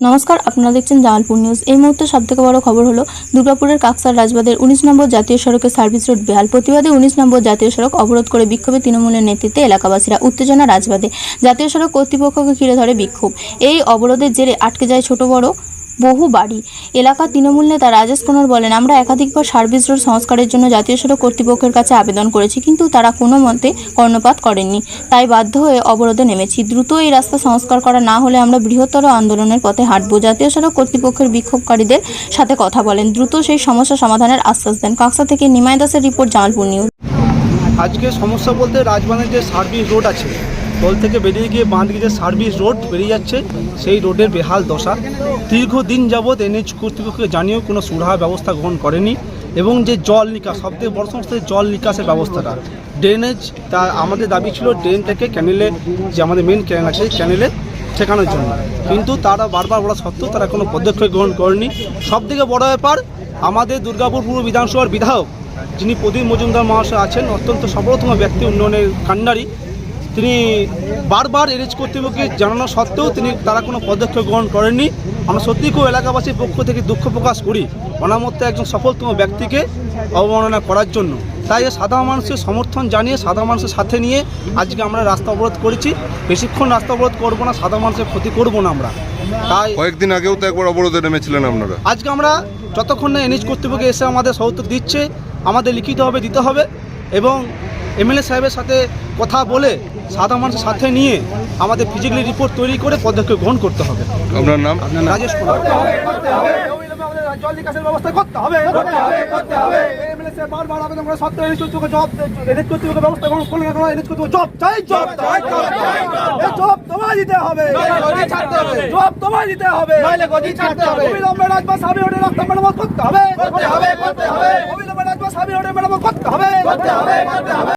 নমস্কার, আপনারা দেখছেন জামালপুর নিউজ। এই মুহূর্তে সবথেকে বড় খবর হলো, দুর্গাপুরের কাকসার রাজবাদের উনিশ নম্বর জাতীয় সড়কের সার্ভিস রোড বেহাল। প্রতিবাদে উনিশ নম্বর জাতীয় সড়ক অবরোধ করে বিক্ষোভে তৃণমূলের নেতৃত্বে এলাকাবাসীরা উত্তেজনা রাজবাদে। জাতীয় সড়ক কর্তৃপক্ষকে ঘিরে ধরে বিক্ষোভ। এই অবরোধের জেরে আটকে যায় ছোট বড় বহু বাড়ি। এলাকার তৃণমূল নেতা রাজেশ কুমার বলেন, আমরা একাধিকবার সার্ভিস রোড সংস্কারের জন্য জাতীয় সড়ক কর্তৃপক্ষের কাছে আবেদন করেছি, কিন্তু তারা কোনো মতে কর্ণপাত করেননি। তাই বাধ্য হয়ে অবরোধে নেমেছি। দ্রুত এই রাস্তা সংস্কার করা না হলে আমরা বৃহত্তর আন্দোলনের পথে হাঁটবো। জাতীয় সড়ক কর্তৃপক্ষের বিক্ষোভকারীদের সাথে কথা বলেন। দ্রুত সেই সমস্যা সমাধানের আশ্বাস দেন। কাকসা থেকে নিমাই দাসের রিপোর্ট, জামালপুর নিউজ। আজকে সমস্যা বলতে রাজবাঁধের যে সার্ভিস রোড আছে দল থেকে বেরিয়ে গিয়ে বাঁ সার্ভিস রোড বেরিয়ে যাচ্ছে। সেই রোডের বেহাল দশা। দীর্ঘদিন যাবৎ এনএইচ কর্তৃপক্ষকে জানিয়েও কোনো সুরাহা ব্যবস্থা গ্রহণ করেনি এবং যে জল নিকাশ, সবথেকে বড় সমস্যা জল নিকাশের ব্যবস্থাটা। ড্রেনেজ, তা আমাদের দাবি ছিল ড্রেন থেকে ক্যানেলে, যে আমাদের মেন ক্যানেল আছে ক্যানেলে ঠেকানোর জন্য। কিন্তু তারা বারবার বলা সত্ত্বেও তারা কোনো পদক্ষেপ গ্রহণ করেনি। সবথেকে বড় ব্যাপার, আমাদের দুর্গাপুর পূর্ব বিধানসভার বিধায়ক, যিনি প্রদীপ মজুমদার মহাশয় আছেন, অত্যন্ত সফলতম ব্যক্তি উন্নয়নের কাণ্ডারি। তিনি বারবার এরিজ কর্তৃপক্ষকে জানানো সত্ত্বেও তিনি তারা কোনো পদক্ষেপ গ্রহণ করেননি। আমরা সত্যি খুব এলাকাবাসীর পক্ষ থেকে দুঃখ প্রকাশ করি ওনার মধ্যে একজন সফলতম ব্যক্তিকে অবমাননা করার জন্য। তাই সাধারণ মানুষের সমর্থন জানিয়ে সাধারণ মানুষের সাথে নিয়ে আজকে আমরা রাস্তা অবরোধ করেছি। বেশিক্ষণ রাস্তা অবরোধ করব না সাধারণ মানুষের ক্ষতি করব না আমরা। তাই কয়েকদিন আগেও তো একবার অবরোধে নেমেছিলেন আপনারা। আজকে আমরা যতক্ষণ না এনএইচ কর্তৃপক্ষ এসে আমাদের সহযোগ দিচ্ছে আমাদের লিখিতভাবে দিতে হবে এবং এমএলএ সাহেবের সাথে কথা বলে সাধারণ মানুষের সাথে নিয়ে আমাদের ফিজিক্যালি রিপোর্ট তৈরি করে পদক্ষেপ গ্রহণ করতে হবে। আপনার নাম? রাজেশ কুমার। জল নিকাশের ব্যবস্থা করতে হবে করতে হবে করতে হবে। এমএলএ বারবার আবেদন করে সত্ত্বেও এনএইচ কর্তৃপক্ষ জব এনএইচ কর্তৃপক্ষ ব্যবস্থা গ্রহণ করলে না কেন? কর্তৃপক্ষ জব চাই জব চাই জব তোমায় দিতে হবে। জব তোমায় দিতে হবে। অবিলম্বে রাজবাস হাবি রোডের রাস্তা মেরামত করতে হবে। করতে হবে করতে হবে। অবিলম্বে রাজবাস হাবি রোডের মেরামত করতে হবে। করতে হবে করতে হবে।